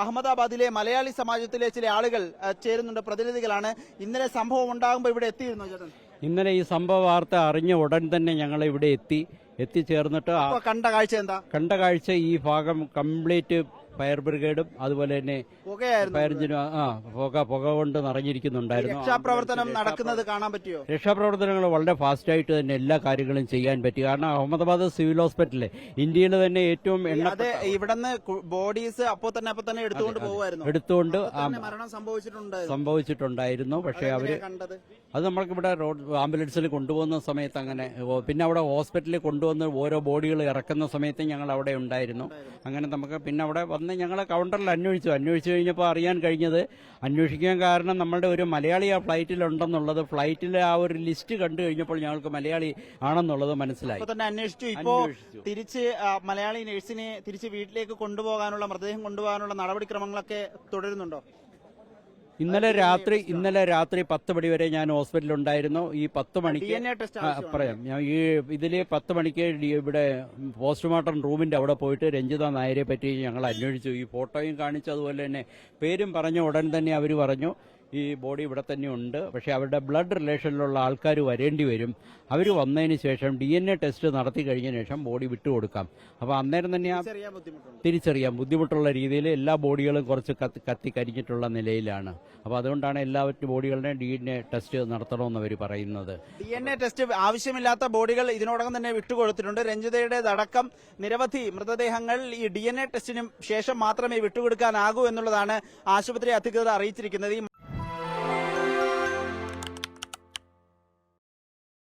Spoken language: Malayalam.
അഹമ്മദാബാദിലെ മലയാളി സമാജത്തിലെ ചില ആളുകൾ ചേരുന്നുണ്ട് പ്രതിനിധികളാണ്. ഇന്നലെ സംഭവം ഉണ്ടാകുമ്പോൾ ഇവിടെ എത്തിയിരുന്നു ചേട്ടൻ? ഇന്നലെ ഈ സംഭവ വാർത്ത അറിഞ്ഞ ഉടൻ തന്നെ ഞങ്ങൾ ഇവിടെ എത്തി. എത്തിച്ചേർന്നിട്ട് കണ്ട കാഴ്ച എന്താ? കണ്ട കാഴ്ച ഈ ഭാഗം കംപ്ലീറ്റ് ഫയർ ബ്രിഗേഡും അതുപോലെ തന്നെ ഫയർ എഞ്ചിനും ആ പുക പുക കൊണ്ട് നിറഞ്ഞിരിക്കുന്നുണ്ടായിരുന്നു. രക്ഷാപ്രവർത്തനം നടക്കുന്നത് കാണാൻ പറ്റിയോ രക്ഷാപ്രവർത്തനങ്ങൾ വളരെ ഫാസ്റ്റ് ആയിട്ട് തന്നെ എല്ലാ കാര്യങ്ങളും ചെയ്യാൻ പറ്റി. കാരണം അഹമ്മദാബാദ് സിവിൽ ഹോസ്പിറ്റലിൽ ഇന്ത്യയിൽ തന്നെ ഏറ്റവും ഇവിടുന്ന് ബോഡീസ് അപ്പോ തന്നെ അപ്പൊ തന്നെ എടുത്തുകൊണ്ട് പോകുമായിരുന്നു എടുത്തുകൊണ്ട് മരണം സംഭവിച്ചിട്ടുണ്ട് സംഭവിച്ചിട്ടുണ്ടായിരുന്നു. പക്ഷെ അവർ അത് കണ്ടത്? അത് നമ്മൾക്കിവിടെ റോഡ് ആംബുലൻസിൽ കൊണ്ടുപോകുന്ന സമയത്ത് അങ്ങനെ പിന്നെ അവിടെ ഹോസ്പിറ്റലിൽ കൊണ്ടുവന്ന് ഓരോ ബോഡികൾ ഇറക്കുന്ന സമയത്ത് ഞങ്ങൾ അവിടെ ഉണ്ടായിരുന്നു. അങ്ങനെ നമുക്ക് പിന്നെ അവിടെ വന്ന് ഞങ്ങൾ കൗണ്ടറിൽ അന്വേഷിച്ചു. അന്വേഷിച്ചു കഴിഞ്ഞപ്പോൾ അറിയാൻ കഴിഞ്ഞത് അന്വേഷിക്കാൻ കാരണം നമ്മളുടെ ഒരു മലയാളി ആ ഫ്ലൈറ്റിലുണ്ടെന്നുള്ളത് ഫ്ലൈറ്റിലെ ആ ഒരു ലിസ്റ്റ് കണ്ടു കഴിഞ്ഞപ്പോൾ ഞങ്ങൾക്ക് മലയാളി ആണെന്നുള്ളത് മനസ്സിലായി. തന്നെ അന്വേഷിച്ചു. ഇപ്പോൾ. തിരിച്ച് മലയാളി നഴ്സിനെ തിരിച്ച് വീട്ടിലേക്ക് കൊണ്ടുപോകാനുള്ള മൃതദേഹം കൊണ്ടുപോകാനുള്ള നടപടിക്രമങ്ങളൊക്കെ തുടരുന്നുണ്ടോ? ഇന്നലെ രാത്രി ഇന്നലെ രാത്രി പത്ത് മണി വരെ ഞാൻ ഹോസ്പിറ്റലിൽ ഉണ്ടായിരുന്നു ഈ പത്ത് മണിക്ക് പറയാം. ഞാൻ ഈ ഇതിൽ പത്ത് മണിക്ക് ഇവിടെ പോസ്റ്റ്മോർട്ടം റൂമിന്റെ അവിടെ പോയിട്ട് രഞ്ജിത നായരെ പറ്റി ഞങ്ങൾ അന്വേഷിച്ചു. ഈ ഫോട്ടോയും കാണിച്ചു അതുപോലെ തന്നെ പേരും പറഞ്ഞ ഉടൻ തന്നെ അവർ പറഞ്ഞു. ഈ ബോഡി ഇവിടെ തന്നെ ഉണ്ട്. പക്ഷെ അവരുടെ ബ്ലഡ് റിലേഷനിലുള്ള ആൾക്കാർ വരേണ്ടി വരും. അവർ വന്നതിന് ശേഷം ഡി എൻ എ ടെസ്റ്റ് നടത്തി കഴിഞ്ഞ ശേഷം ബോഡി വിട്ടുകൊടുക്കാം അപ്പൊ അന്നേരം തന്നെ ആ തിരിച്ചറിയാം. ബുദ്ധിമുട്ടുള്ള രീതിയിൽ എല്ലാ ബോഡികളും കുറച്ച് കത്തി കത്തി കരിഞ്ഞിട്ടുള്ള നിലയിലാണ്. അപ്പോൾ അതുകൊണ്ടാണ് എല്ലാ ബോഡികളുടെയും ഡി എൻ എ ടെസ്റ്റ് നടത്തണമെന്ന് അവർ പറയുന്നത്. ഡി എൻ എ ടെസ്റ്റ് ആവശ്യമില്ലാത്ത ബോഡികൾ ഇതിനോടകം തന്നെ വിട്ടുകൊടുത്തിട്ടുണ്ട് രഞ്ജിതയുടേതടക്കം നിരവധി മൃതദേഹങ്ങൾ ഈ ഡി എൻ എ ടെസ്റ്റിനും ശേഷം മാത്രമേ വിട്ടുകൊടുക്കാനാകൂ എന്നുള്ളതാണ് ആശുപത്രി അധികൃതർ അറിയിച്ചിരിക്കുന്നത്.